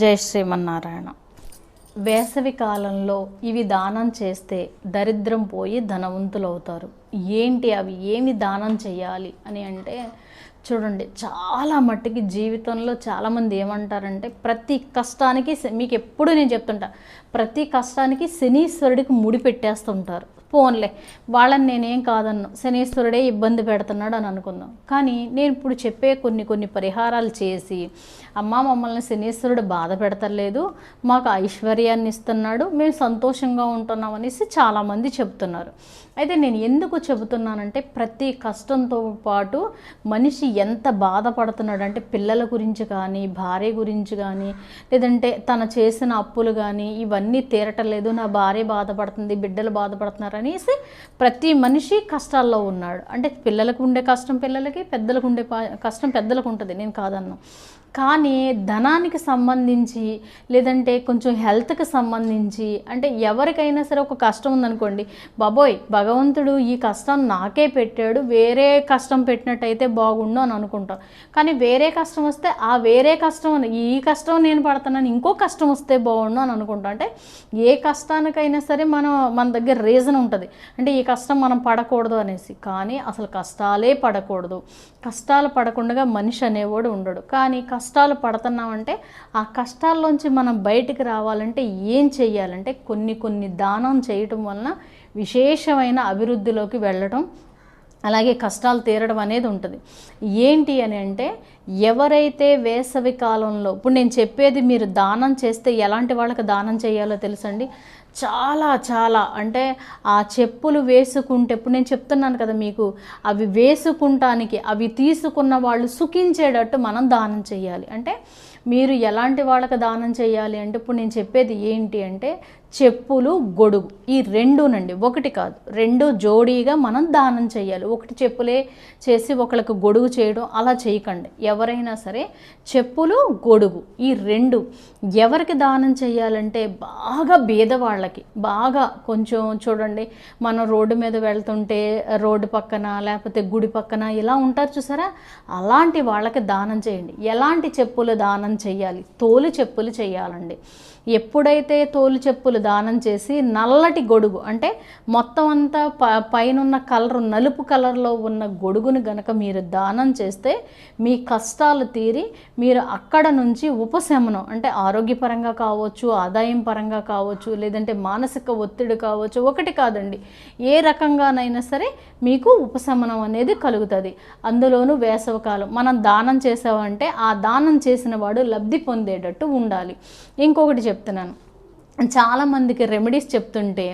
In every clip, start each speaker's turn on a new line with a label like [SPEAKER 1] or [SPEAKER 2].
[SPEAKER 1] జై శ్రీమన్నారాయణ. వేసవి కాలంలో ఇవి దానం చేస్తే దరిద్రం పోయి ధనవంతులు అవుతారు ఏంటి అవి? ఏమి దానం చేయాలి అని అంటే చూడండి చాలా మట్టుకి జీవితంలో చాలామంది ఏమంటారంటే ప్రతి కష్టానికి మీకు ఎప్పుడు నేను చెప్తుంటా ప్రతి కష్టానికి శనీశ్వరుడికి ముడి పెట్టేస్తుంటారు. పోన్లే వాళ్ళని నేనేం కాదన్ను. శనీశ్వరుడే ఇబ్బంది పెడుతున్నాడు అని అనుకుందాం. కానీ నేను ఇప్పుడు చెప్పే కొన్ని కొన్ని పరిహారాలు చేసి అమ్మ మమ్మల్ని శనీశ్వరుడు బాధ పెడతలేదు మాకు ఐశ్వర్యాన్ని ఇస్తున్నాడు మేము సంతోషంగా ఉంటున్నాం అనేసి చాలామంది చెప్తున్నారు. అయితే నేను ఎందుకు చెబుతున్నానంటే ప్రతి కష్టంతో పాటు మనిషి ఎంత బాధపడుతున్నాడు అంటే పిల్లల గురించి కానీ భార్య గురించి కానీ లేదంటే తన చేసిన అప్పులు కానీ ఇవన్నీ తీరటలేదు నా భార్య బాధపడుతుంది బిడ్డలు బాధపడుతున్నారు అనేసి ప్రతి మనిషి కష్టాల్లో ఉన్నాడు. అంటే పిల్లలకు ఉండే కష్టం పిల్లలకి పెద్దలకు ఉండే పా- కష్టం పెద్దలకు ఉంటుంది. నేను కాదన్నా. కానీ ధనానికి సంబంధించి లేదంటే కొంచెం హెల్త్కి సంబంధించి అంటే ఎవరికైనా సరే ఒక కష్టం ఉందనుకోండి బాబోయ్ భగవంతుడు ఈ కష్టం నాకే పెట్టాడు వేరే కష్టం పెట్టినట్టయితే బాగుండు అని అనుకుంటాం. కానీ వేరే కష్టం వస్తే ఆ వేరే కష్టం ఈ కష్టం నేను పడుతున్నాను ఇంకో కష్టం వస్తే బాగుండు అని అనుకుంటాం. అంటే ఏ కష్టానికైనా సరే మనం మన దగ్గర రీజన్ ఉంటుంది. అంటే ఈ కష్టం మనం పడకూడదు అనేసి. కానీ అసలు కష్టాలే పడకూడదు. కష్టాలు పడకుండా మనిషి అనేవాడు ఉండడు. కానీ కష్టాలు పడుతున్నామంటే ఆ కష్టాల్లోంచి మనం బయటికి రావాలంటే ఏం చెయ్యాలంటే కొన్ని కొన్ని దానం చేయటం వలన విశేషమైన అభివృద్ధిలోకి వెళ్ళటం అలాగే కష్టాలు తీరడం అనేది ఉంటుంది. ఏంటి అని అంటే ఎవరైతే వేసవి కాలంలో ఇప్పుడు నేను చెప్పేది మీరు దానం చేస్తే ఎలాంటి వాళ్ళకి దానం చేయాలో తెలుసండి? చాలా చాలా. అంటే ఆ చెప్పులు వేసుకుంటే ఇప్పుడు నేను చెప్తున్నాను కదా మీకు అవి వేసుకుంటానికి అవి తీసుకున్న వాళ్ళు సుఖించేటట్టు మనం దానం చేయాలి అంటే మీరు ఎలాంటి వాళ్ళకి దానం చేయాలి అంటే ఇప్పుడు నేను చెప్పేది ఏంటి అంటే చెప్పులు గొడుగు. ఈ రెండునండి ఒకటి కాదు. రెండు జోడీగా మనం దానం చేయాలి ఒకటి చెప్పులే చేసి ఒకళ్ళకి గొడుగు చేయడం అలా చేయకండి. ఎవరైనా సరే చెప్పులు గొడుగు ఈ రెండు ఎవరికి దానం చేయాలంటే బాగా బీదవాళ్ళకి బాగా కొంచెం చూడండి. మనం రోడ్డు మీద వెళ్తుంటే రోడ్డు పక్కన లేకపోతే గుడి పక్కన ఇలా ఉంటారు చూసారా? అలాంటి వాళ్ళకి దానం చేయండి. ఎలాంటి చెప్పులు దానం చేయాలి తోలు చెప్పులు చేయాలండి ఎప్పుడైతే తోలు చెప్పులు దానం చేసి నల్లటి గొడుగు అంటే మొత్తం అంతా ప పైన కలర్ నలుపు కలర్లో ఉన్న గొడుగును గనక మీరు దానం చేస్తే మీ కష్టాలు తీరి మీరు అక్కడ నుంచి ఉపశమనం అంటే ఆరోగ్యపరంగా కావచ్చు ఆదాయం పరంగా కావచ్చు లేదంటే మానసిక ఒత్తిడి కావచ్చు ఒకటి కాదండి. ఏ రకంగానైనా సరే మీకు ఉపశమనం అనేది కలుగుతుంది. అందులోనూ వేసవకాలం మనం దానం చేసామంటే ఆ దానం చేసిన వాడు లబ్ధి పొందేటట్టు ఉండాలి. ఇంకొకటి చెప్తున్నాను. చాలామందికి రెమెడీస్ చెప్తుంటే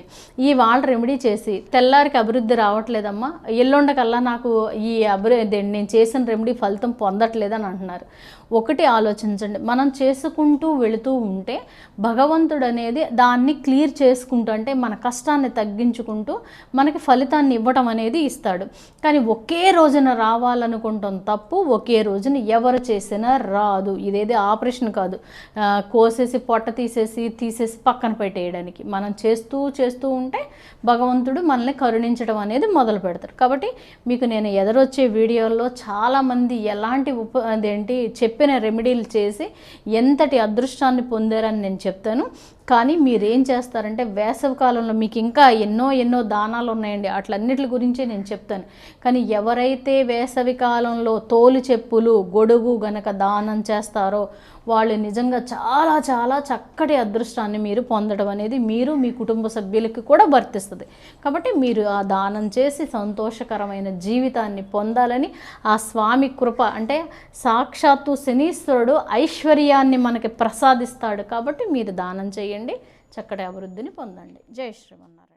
[SPEAKER 1] ఈ వాళ్ళ రెమెడీ చేసి తెల్లారికి అభివృద్ధి రావట్లేదమ్మా ఎల్లుండకల్లా నాకు ఈ అభివృద్ధి నేను చేసిన రెమెడీ ఫలితం పొందట్లేదని అంటున్నారు. ఒకటి ఆలోచించండి మనం చేసుకుంటూ వెళుతూ ఉంటే భగవంతుడు అనేది దాన్ని క్లియర్ చేసుకుంటూ అంటే మన కష్టాన్ని తగ్గించుకుంటూ మనకి ఫలితాన్ని ఇవ్వటం అనేది ఇస్తాడు. కానీ ఒకే రోజున రావాలనుకుంటాం తప్పు ఒకే రోజున ఎవరు చేసినా రాదు. ఇదేది ఆపరేషన్ కాదు. కోసేసి పొట్ట తీసేసి తీసేసి పక్కన పెట్టేయడానికి. మనం చేస్తూ చేస్తూ ఉంటే భగవంతుడు మనల్ని కరుణించడం అనేది మొదలు పెడతాడు. కాబట్టి మీకు నేను ఎదరొచ్చే వీడియోల్లో చాలామంది ఎలాంటి ఉప అదేంటి చెప్పిన రెమెడీలు చేసి ఎంతటి అదృష్టాన్ని పొందారని నేను చెప్తాను. కానీ మీరేం చేస్తారంటే వేసవి కాలంలో మీకు ఇంకా ఎన్నో ఎన్నో దానాలు ఉన్నాయండి. అట్లన్నిటి గురించి నేను చెప్తాను. కానీ ఎవరైతే వేసవి కాలంలో తోలు చెప్పులు గొడుగు గనక దానం చేస్తారో వాళ్ళు నిజంగా చాలా చాలా చక్కటి అదృష్టాన్ని మీరు పొందడం అనేది మీరు మీ కుటుంబ సభ్యులకి కూడా వర్తిస్తుంది. కాబట్టి మీరు ఆ దానం చేసి సంతోషకరమైన జీవితాన్ని పొందాలని ఆ స్వామి కృప అంటే సాక్షాత్తు శనీశ్వరుడు ఐశ్వర్యాన్ని మనకి ప్రసాదిస్తాడు కాబట్టి మీరు దానం చేయండి చక్కటి అభివృద్ధిని పొందండి. జై శ్రీమన్నారాయణ.